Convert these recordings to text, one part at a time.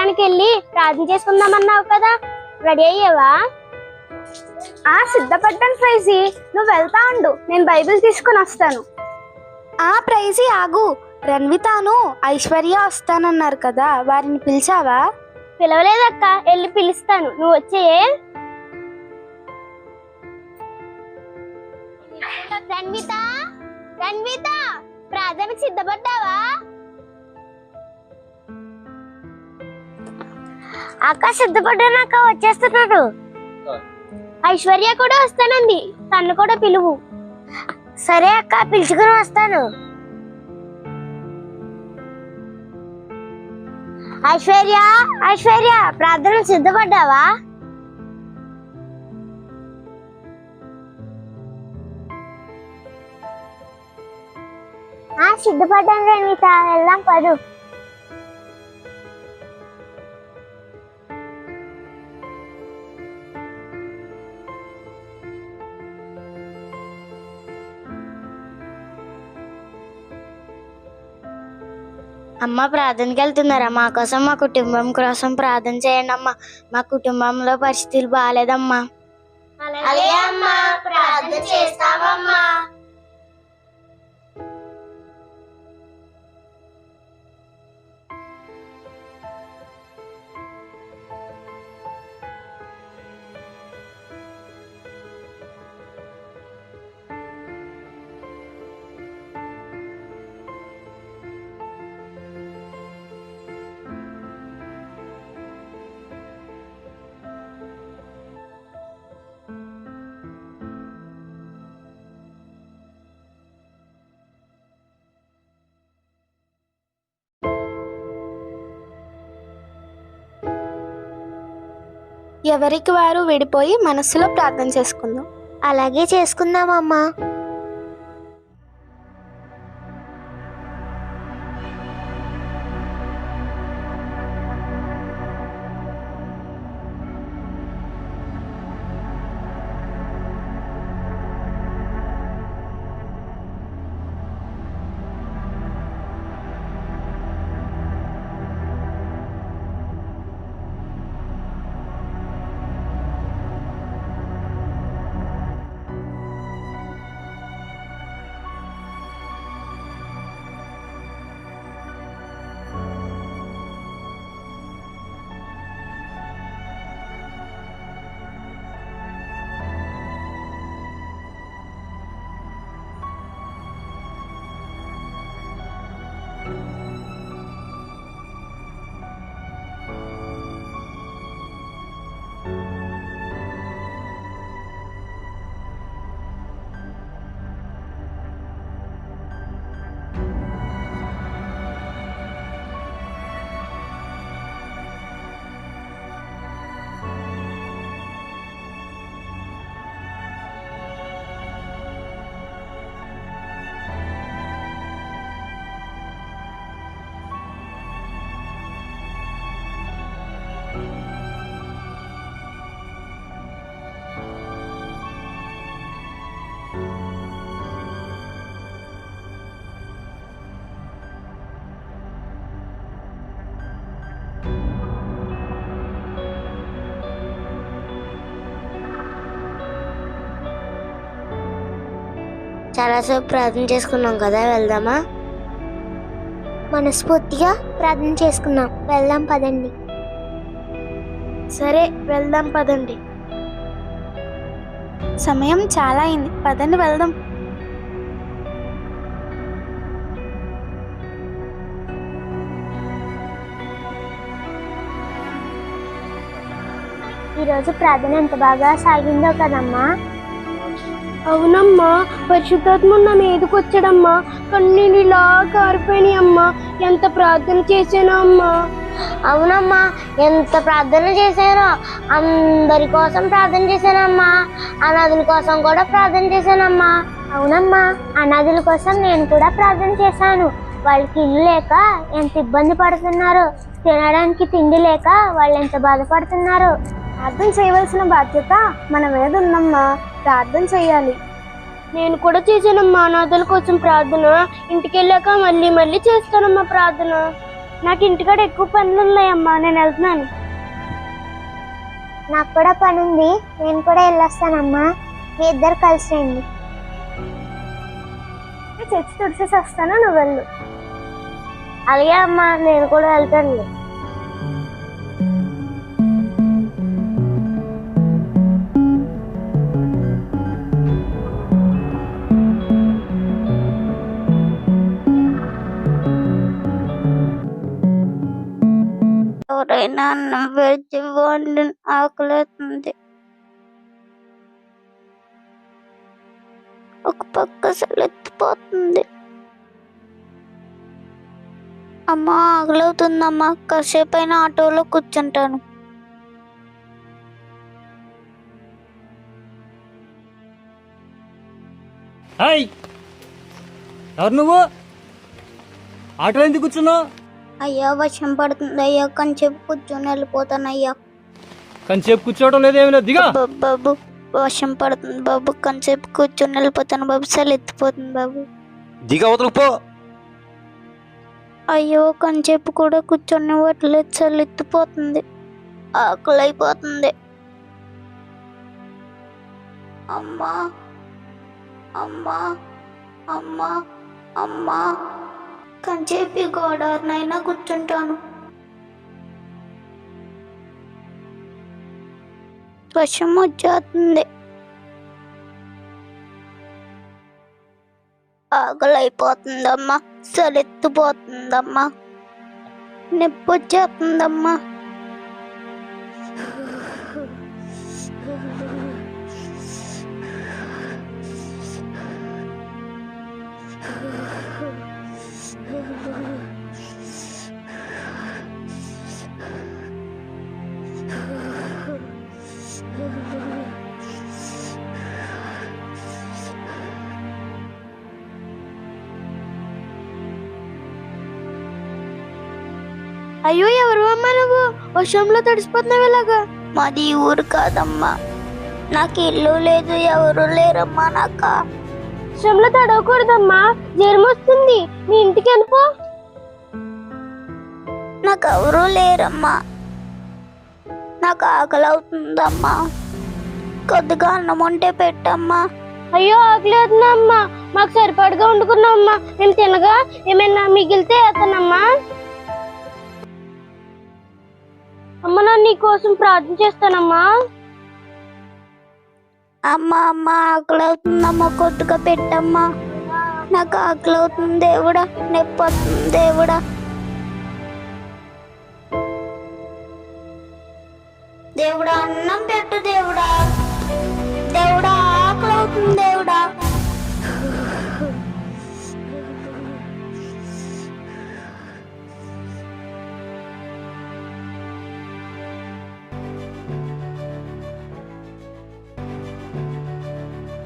మందిరానికి వెళ్ళి ప్రార్థన చేసుకుందామన్నావు కదా? రెడీ అయ్యావా? ఆ సిద్ధపడ్డాను ప్రైజీ. నువ్వు వెళ్తా ఉండు. నేను బైబిల్ తీసుకుని వస్తాను. ఆ ప్రైజీ ఆగు. రన్వితాను ఐశ్వర్య వస్తానన్నారు కదా. వారిని పిలిచావా? పిలవలేదక్క. వెళ్ళి పిలుస్తాను. నువ్వు వచ్చేయే రణ్విత రణ్విత ప్రార్థనకు సిద్ధపడ్డావా? అక్క సిద్ధపడ్డానక్క వచ్చేస్తున్నాను ఐశ్వర్య కూడా వస్తానంది. తను కూడా పిలువు. సరే అక్క పిలుచుకుని వస్తాను. ఐశ్వర్య ఐశ్వర్య ప్రార్థన సిద్ధపడ్డావా? సిద్ధపడ్డాను రణిత వెళ్దాం పదు అమ్మ ప్రార్థనకి వెళ్తున్నారా? మా కోసం మా కుటుంబం కోసం ప్రార్థన చేయండి అమ్మా. మా కుటుంబంలో పరిస్థితులు బాగాలేదమ్మా అలాగే అమ్మా ప్రార్థన చేస్తామమ్మా ఎవరికి వారు విడిపోయి మనసులో ప్రార్థన చేసుకుందాం. అలాగే చేసుకుందామమ్మా చాలాసేపు ప్రార్థన చేసుకున్నాం కదా వెళ్దామా? మనస్ఫూర్తిగా ప్రార్థన చేసుకున్నాం. వెళ్దాం పదండి. సరే వెళ్దాం పదండి. సమయం చాలా అయింది. పదండి వెళ్దాం. ఈరోజు ప్రార్థన ఎంత బాగా సాగిందో కదమ్మా. అవునమ్మా పరిశుద్ధాత్మ నా మీదకి కన్నీళ్ళు ఇలా కారిపోయినాయి అమ్మా. ఎంత ప్రార్థన చేశానో అమ్మా. అవునమ్మా ఎంత ప్రార్థన చేశానో అందరి కోసం ప్రార్థన చేశానమ్మా. అనాథుల కోసం కూడా ప్రార్థన చేశానమ్మా. అవునమ్మా అనాథుల కోసం నేను కూడా ప్రార్థన చేశాను. వాళ్ళకి ఇల్లు లేక ఎంత ఇబ్బంది పడుతున్నారు తినడానికి తిండి లేక వాళ్ళు ఎంత బాధపడుతున్నారు. ప్రార్థన చేయవలసిన బాధ్యత మన మీద ఉందమ్మా. ప్రార్థన చేయాలి. నేను కూడా చేశానమ్మా. అనాథుల కోసం ప్రార్థన. ఇంటికి వెళ్ళాక మళ్ళీ మళ్ళీ చేస్తానమ్మా ప్రార్థన. నాకు ఇంటికాడ ఎక్కువ పనులు ఉన్నాయమ్మా. నేను వెళ్తున్నాను. నాకు కూడా పని ఉంది నేను కూడా వెళ్ళొస్తానమ్మా. మీ ఇద్దరు కలిసి రండి. చర్చి తుడిసేసి వస్తాను నువ్వు వెళ్ళు. అలాగే అమ్మా నేను కూడా వెళ్తాను ఎవరైనా అన్నం పెడితే వండి ఆకలేస్తుంది ఒక పక్క సెలెత్తిపోతుంది. అమ్మ ఆకలవుతుందమ్మా. కాసేపు అయినా ఆటోలో కూర్చుంటాను. హాయ్ ఎవరు నువ్వు? ఆటో ఎందుకు కూర్చున్నావు? అయ్యా వర్షం పడుతుంది అయ్యా కొంచెం కూర్చొని వెళ్ళిపోతాను అయ్యా కొంచెంసేపు కూర్చోవడం లేదు ఏమి లేదు దిగా. బాబు వర్షం పడుతుంది బాబు. కొంచెంసేపు కూర్చొని వెళ్ళిపోతాను బాబు. సెలెత్తిపోతుంది బాబు. దిగ అవతలకు పో. అయ్యో కొంచెంసేపు కూడా కూర్చొని వట్లేదు చల్లెత్తిపోతుంది ఆకలి అయిపోతుంది అమ్మా అమ్మా అమ్మా అమ్మా. కంచేపి గోడారినైనా కూర్చుంటాను వర్షం వచ్చేస్తుంది. ఆకలైపోతుందమ్మా. అయిపోతుందమ్మా సలెత్తిపోతుందమ్మా. నొప్పి వచ్చేస్తుందమ్మా అయ్యో ఎవరు అమ్మా నువ్వు? వర్షంలో తడిసిపోతున్నావు ఇలాగా? మాది ఊరు కాదమ్మా. నాకు ఇల్లు లేదు ఎవరు లేరమ్మా నాకు. వర్షంలో తడవకూడదమ్మా జ్వరం వస్తుంది. నీ ఇంటికి వెళ్ళిపో. నాకు ఎవరు లేరమ్మా. నాకు ఆకలి అవుతుందమ్మా. కొద్దిగా అన్నం ఉంటే పెట్టమ్మా. అయ్యో ఆకలేదమ్మా మాకు సరిపడగా వండుకున్నామ్మా మేము తినగా ఏమైనా మిగిలితే వేస్తానమ్మా. కోసం ప్రార్థన చేస్తానమ్మా. అమ్మ అమ్మ ఆకలి అవుతుందమ్మా కొద్దిగా పెట్టమ్మా. నాకు ఆకలి అవుతుంది దేవుడా నొప్పి వస్తుంది దేవుడా. దేవుడా అన్నం పెట్టు దేవుడా దేవుడా.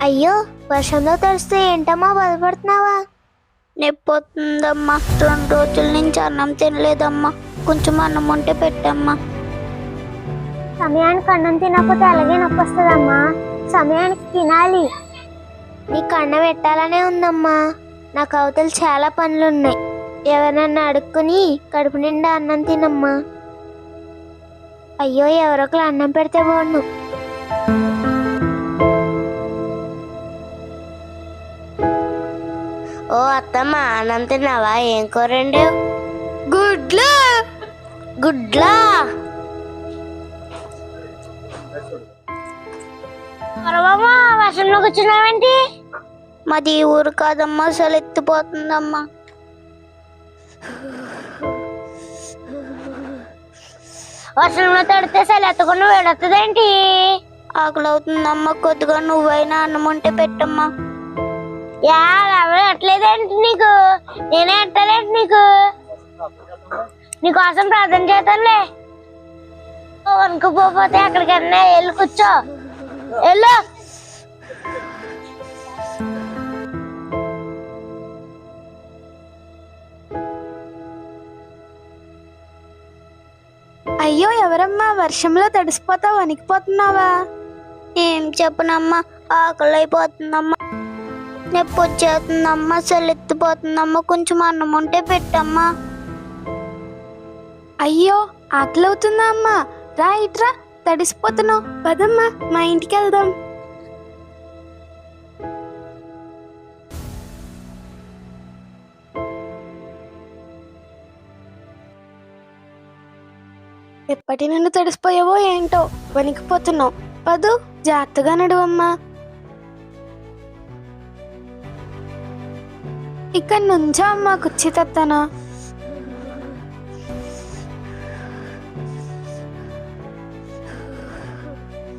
అయ్యో వర్షంలో తడిస్తే ఏంటమ్మా బాధపడుతున్నావా నొప్పి వస్తుందమ్మా రెండు రోజుల నుంచి అన్నం తినలేదమ్మా. కొంచెం అన్నం ఉంటే పెట్టమ్మా. సమయానికి అన్నం తినకపోతే అలాగే నొప్పి వస్తుందమ్మా. సమయానికి తినాలి. నీకు అన్నం పెట్టాలనే ఉందమ్మా. నాకు అవతల చాలా పనులు ఉన్నాయి ఎవరినన్నా అడుక్కుని కడుపు నిండా అన్నం తినమ్మా. అయ్యో ఎవరొకరు అన్నం పెడితే బాగుండు. అత్తమ్మ అన్నం తిన్నావా ఏం కూరండి గుడ్లా. గుడ్లా? వర్షంలో కూర్చున్నావేంటి? మాది ఊరు కాదమ్మా అసలు ఎత్తిపోతుందమ్మా. వర్షంలో తడితే సలి ఎత్తకుండా వేడొస్తుందేంటి ఆకలి అవుతుందమ్మా కొద్దిగా నువ్వైనా అన్నం ఉంటే పెట్టమ్మా. ఎవరు ఎట్టలేదేంటి నీకు? నేనే ఎట్టలేంటి నీకు. నీకోసం ప్రార్థన చేద్దాంలే వణుకుపోతే ఎక్కడికన్నా వెళ్ళి కూర్చో. వెళ్ళు. అయ్యో ఎవరమ్మా వర్షంలో తడిసిపోతా వణికిపోతున్నావా? ఏం చెప్పనమ్మా ఆకలి అయిపోతుందమ్మా నొప్పి వచ్చేస్తుందమ్మా సెలెత్తిపోతుందమ్మా కొంచెం అన్నం ఉంటే పెట్టమ్మా. అయ్యో ఆకలవుతుందా అమ్మా? రా ఇట్రా తడిసిపోతున్నావు. పదమ్మా మా ఇంటికి వెళ్దాం. ఎప్పటి నుండి తడిసిపోయావో ఏంటో వణికిపోతున్నావు. పదు జాగ్రత్తగా నడువమ్మా. ఇక్కడ నుంచా అమ్మా కుచ్చితత్తనా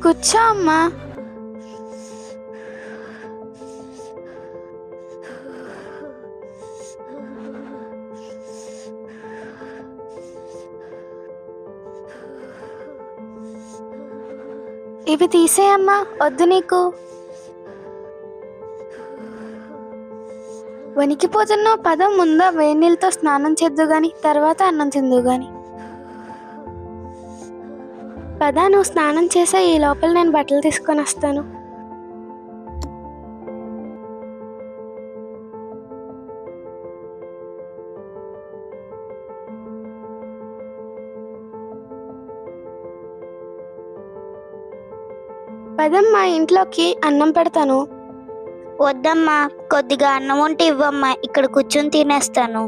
కూర్చో అమ్మా. ఇవి తీసేయమ్మా వద్దు నీకు. వణికిపోతున్న పదం ముందా వేడి నీళ్ళతో స్నానం చేద్దు గాని తర్వాత అన్నం తిందు గాని. పదా నువ్వు స్నానం చేసే ఈ లోపల నేను బట్టలు తీసుకొని వస్తాను. పదమ్మా ఇంట్లోకి అన్నం పెడతాను. వద్దమ్మా కొద్దిగా అన్నం ఉంటే ఇవ్వమ్మా ఇక్కడ కూర్చొని తినేస్తాను.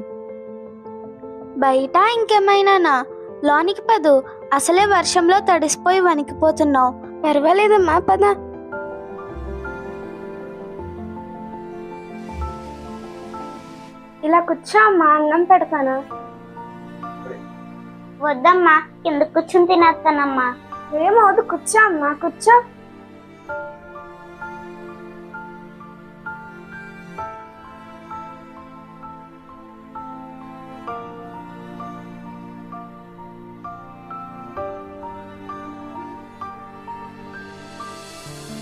బయట ఇంకేమైనానా లోనికి పదు అసలే వర్షంలో తడిసిపోయి వణికిపోతున్నావు. పర్వాలేదమ్మా పద. ఇలా కూర్చో అమ్మా అన్నం పెడతాను. వద్దమ్మా కింద కూర్చొని తినేస్తానమ్మా? ఏమవుదు కూర్చో అమ్మా కూర్చో.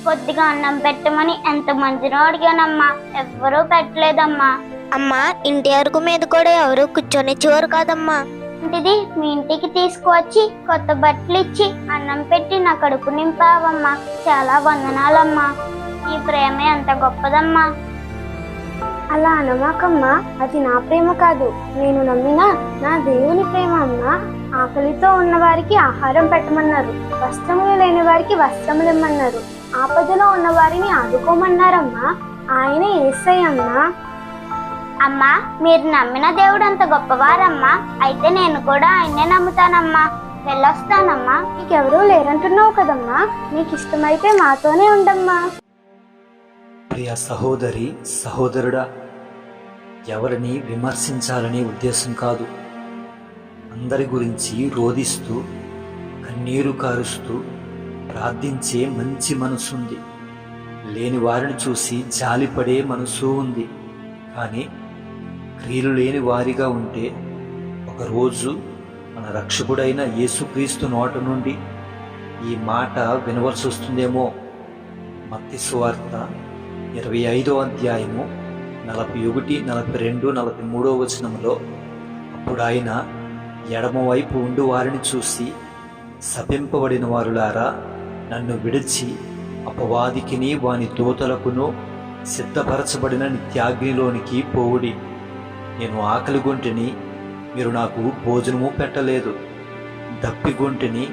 కొద్దిగా అన్నం పెట్టమని ఎంత మందినో అడిగానమ్మా. ఎవ్వరూ పెట్టలేదమ్మా. అమ్మా ఇంటి అరుగు మీద కూడా ఎవరు కూర్చొని చూరు కాదమ్మా. ఇంటిది మీ ఇంటికి తీసుకువచ్చి కొత్త బట్టలు ఇచ్చి అన్నం పెట్టి నా కడుపు నింపావమ్మా. చాలా వందనాలమ్మా. ఈ ప్రేమ ఎంత గొప్పదమ్మా. అలా అనమాకమ్మా అది నా ప్రేమ కాదు. నేను నమ్మిన నా దేవుని ప్రేమ అమ్మా. ఆకలితో ఉన్న వారికి ఆహారం పెట్టమన్నారు. వస్త్రములు లేని వారికి వస్త్రములు ఇమ్మన్నారు. ఆపదలో ఉన్న వారిని ఆదుకోమన్నారమ్మా. ఆయన ఏసయ్యమ్మా. అమ్మా మీరు నమ్మిన దేవుడు అంత గొప్పవారమ్మా. అయితే నేను కూడా ఆయన్నే నమ్ముతానమ్మా. వెళ్ళొస్తానమ్మా. నీకెవరూ లేరంటున్నావు కదమ్మా. నీకు ఇష్టమైతే మాతోనే ఉండమ్మా. ప్రియ సహోదరి సహోదరుడా ఎవరిని విమర్శించాలనే ఉద్దేశం కాదు. అందరి గురించి రోదిస్తూ కన్నీరు కారుస్తూ ప్రార్థించే మంచి మనసుంది. లేని వారిని చూసి జాలిపడే మనసు ఉంది. కానీ క్రియలు లేని వారిగా ఉంటే ఒకరోజు మన రక్షకుడైన యేసుక్రీస్తు నోట నుండి ఈ మాట వినవలసి వస్తుందేమో? మత్తి సువార్త ఇరవై ఐదో అధ్యాయము నలభై ఒకటి నలభై రెండు నలభై మూడో వచనంలో అప్పుడు ఆయన ఎడమవైపు ఉండు వారిని చూసి శపింపబడిన వారులారా నన్ను విడిచి అపవాదికిని వాని దూతలకును సిద్ధపరచబడిన నిత్యాగ్నిలోనికి పోవుడి. నేను ఆకలి గొంటిని మీరు నాకు భోజనము పెట్టలేదు. దప్పిగొంటిని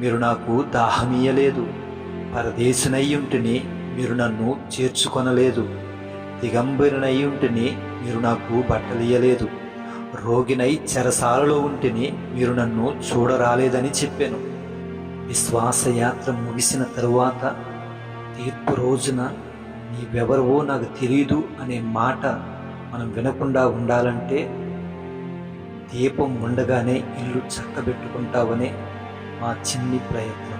మీరు నాకు దాహమీయలేదు పరదేశనయ్యుంటిని మీరు నన్ను చేర్చుకొనలేదు. దిగంబరినయ్యుంటిని మీరు నాకు బట్టలియలేదు రోగినై చెరసాలలో ఉంటిని మీరు నన్ను చూడరాలేదని చెప్పాను. విశ్వాసయాత్ర ముగిసిన తరువాత తీర్పు రోజున నీవెవరవో నాకు తెలియదు అనే మాట మనం వినకుండా ఉండాలంటే దీపం ఉండగానే ఇల్లు చక్కబెట్టుకుంటావనే మా చిన్ని ప్రయత్నం.